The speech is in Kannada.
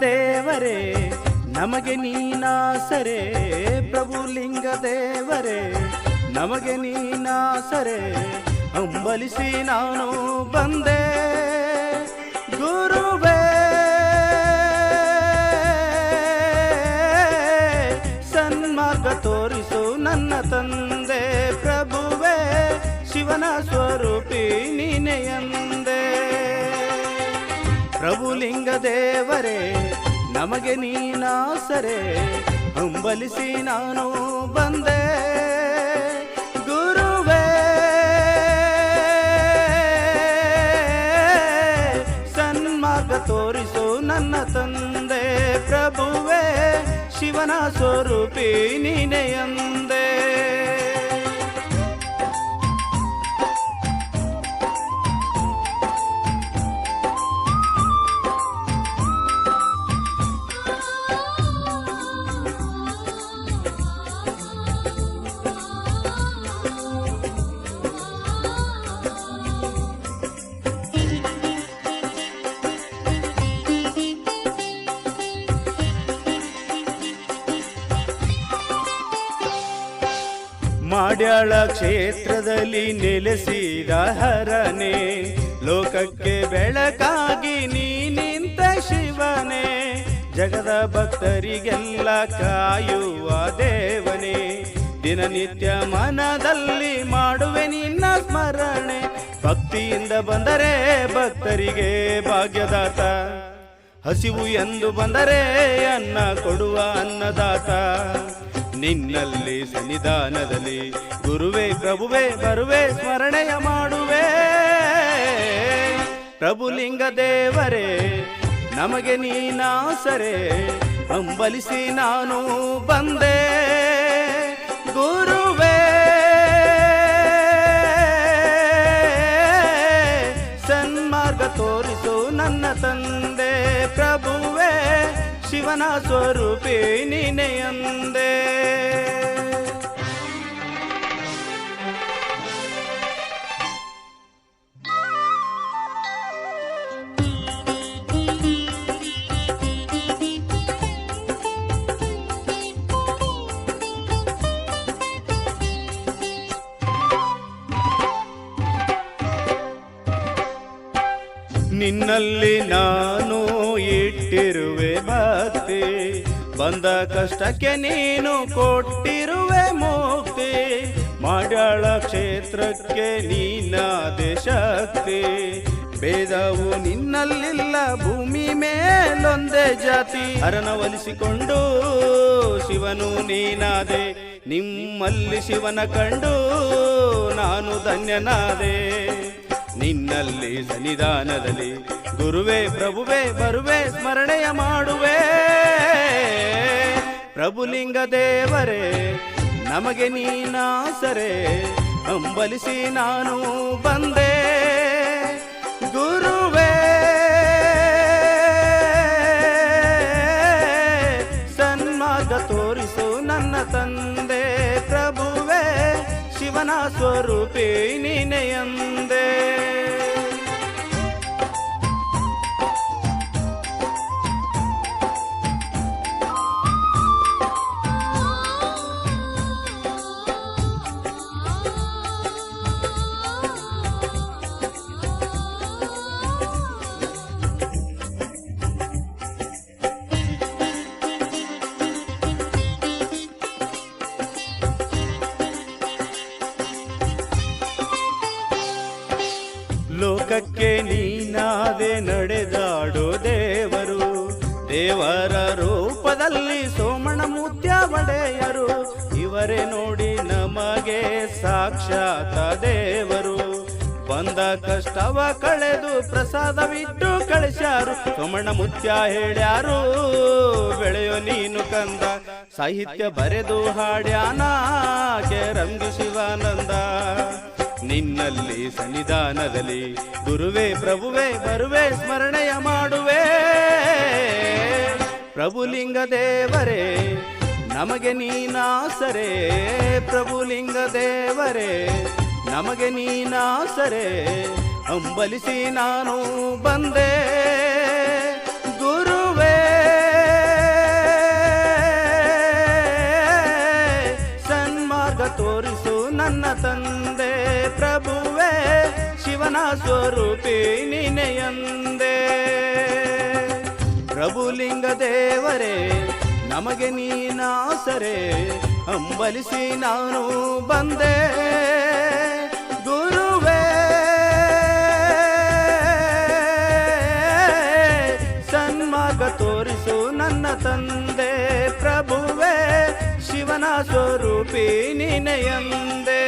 ದೇವರೇ ನಮಗೆ ನೀನಾಸರೆ ಪ್ರಭುಲಿಂಗ ದೇವರೇ ನಮಗೆ ನೀನಾಸರೆ ಅಂಬಲಿಸಿ ನಾನು ಬಂದೆ. ಗುರುವೇ, ಸನ್ಮಾರ್ಗ ತೋರಿಸು ನನ್ನ ತಂದೆ ಪ್ರಭುವೇ, ಶಿವನ ಸ್ವರೂಪಿ ನೀನೆಯಂದೆ ಪ್ರಭುಲಿಂಗ ದೇವರೇ ನಮಗೆ ನೀನಾಸರೆ, ಹಂಬಲಿಸಿ ನಾನು ಬಂದೆ. ಗುರುವೇ, ಸನ್ಮಾರ್ಗ ತೋರಿಸು ನನ್ನ ತಂದೆ ಪ್ರಭುವೇ, ಶಿವನ ಸ್ವರೂಪಿ ನೀನೆಯಂದೆ ಮಾಡ್ಯಾಳ ಕ್ಷೇತ್ರದಲ್ಲಿ ನೆಲೆಸಿದ ಹರನೆ. ಲೋಕಕ್ಕೆ ಬೆಳಕಾಗಿ ನೀ ನಿಂತ ಶಿವನೇ. ಜಗದ ಭಕ್ತರಿಗೆಲ್ಲ ಕಾಯುವ ದೇವನೇ. ದಿನನಿತ್ಯ ಮನದಲ್ಲಿ ಮಾಡುವೆ ನಿನ್ನ ಸ್ಮರಣೆ. ಭಕ್ತಿಯಿಂದ ಬಂದರೆ ಭಕ್ತರಿಗೆ ಭಾಗ್ಯದಾತ. ಹಸಿವು ಎಂದು ಬಂದರೆ ಅನ್ನ ಕೊಡುವ ಅನ್ನದಾತ. ನಿನ್ನಲ್ಲಿ ಸನ್ನಿಧಾನದಲ್ಲಿ ಗುರುವೇ ಪ್ರಭುವೇ ಬರುವೆ ಸ್ಮರಣೆಯ ಮಾಡುವೆ. ಪ್ರಭುಲಿಂಗ ದೇವರೇ ನಮಗೆ ನೀನಾಸರೆ ಹಂಬಲಿಸಿ ನಾನು ಬಂದೆ. ಶಿವನ ಸ್ವರೂಪೇ ನೀನೆಯಂದೆ ನಿನ್ನಲ್ಲಿ ನಾನು ಇಟ್ಟಿರುವೆ ಭಕ್ತಿ ಬಂದ ಕಷ್ಟಕ್ಕೆ ನೀನು ಕೊಟ್ಟಿರುವೆ ಮುಕ್ತಿ. ಮಾಡ್ಯಾಳ ಕ್ಷೇತ್ರಕ್ಕೆ ನೀನಾದೆ ಶಕ್ತಿ ಭೇದವು ನಿನ್ನಲ್ಲಿಲ್ಲ, ಭೂಮಿ ಮೇಲೊಂದೇ ಜಾತಿ. ಅರನವಲಿಸಿಕೊಂಡು ಶಿವನು ನೀನಾದೆ. ನಿಮ್ಮಲ್ಲಿ ಶಿವನ ಕಂಡು ನಾನು ಧನ್ಯನಾದೆ. ನಿನ್ನಲ್ಲಿ ಸನ್ನಿಧಾನದಲ್ಲಿ, ಗುರುವೇ, ಪ್ರಭುವೇ, ಬರುವೆ, ಸ್ಮರಣೆಯ ಮಾಡುವೆ. ಪ್ರಭುಲಿಂಗ ದೇವರೇ, ನಮಗೆ ನೀನಾಸರೆ ಅಂಬಲಿಸಿ ನಾನು ಬಂದೆ. ಗುರುವೇ, ಸನ್ಮಾರ್ಗ ತೋರಿಸು ನನ್ನ ತಂದೆ. ಶಿವನ ಸ್ವರೂಪೇ ನೀನೆಯಂದೆ ಲೋಕಕ್ಕೆ ನೀನಾದೆ ನಡೆದಾಡೋ ದೇವರು. ದೇವರ ರೂಪದಲ್ಲಿ ಸೋಮಣ ಮುತ್ಯ ಒಡೆಯರು. ಇವರೇ ನೋಡಿ ನಮಗೆ ಸಾಕ್ಷಾತ ದೇವರು. ಬಂದ ಕಷ್ಟವ ಕಳೆದು ಪ್ರಸಾದವಿಟ್ಟು ಕಳಿಸ್ಯಾರು. ಸೋಮಣ್ಣ ಮುತ್ಯ ಹೇಳ್ಯಾರು, ಬೆಳೆಯೋ ನೀನು ಕಂದ. ಸಾಹಿತ್ಯ ಬರೆದು ಹಾಡ್ಯಾನ ರಂಗು ಶಿವಾನಂದ. ನಿನ್ನಲ್ಲಿ ಸನ್ನಿಧಾನದಲ್ಲಿ ಗುರುವೇ ಪ್ರಭುವೇ, ಬರುವೆ, ಸ್ಮರಣೆಯ ಮಾಡುವೆ. ಪ್ರಭುಲಿಂಗ ದೇವರೇ, ನಮಗೆ ನೀನಾಸರೆ. ಪ್ರಭುಲಿಂಗ ದೇವರೇ, ನಮಗೆ ನೀನಾಸರೆ. ಅಂಬಲಿಸಿ ನಾನು ಬಂದೆ. ತೋರಿಸು ನನ್ನ ತಂದೆ ಪ್ರಭುವೇ, ಶಿವನ ಸ್ವರೂಪಿ ನಿನೆಯಂದೆ. ಪ್ರಭುಲಿಂಗ ದೇವರೇ, ನಮಗೆ ನೀನಾಸರೆ ಅಂಬಲಿಸಿ ನಾನು ಬಂದೆ. ಗುರುವೇ, ಸನ್ಮಾರ್ಗ ತೋರಿಸು ನನ್ನ ತಂದೆ. జీవన స్వరూపి నినయందే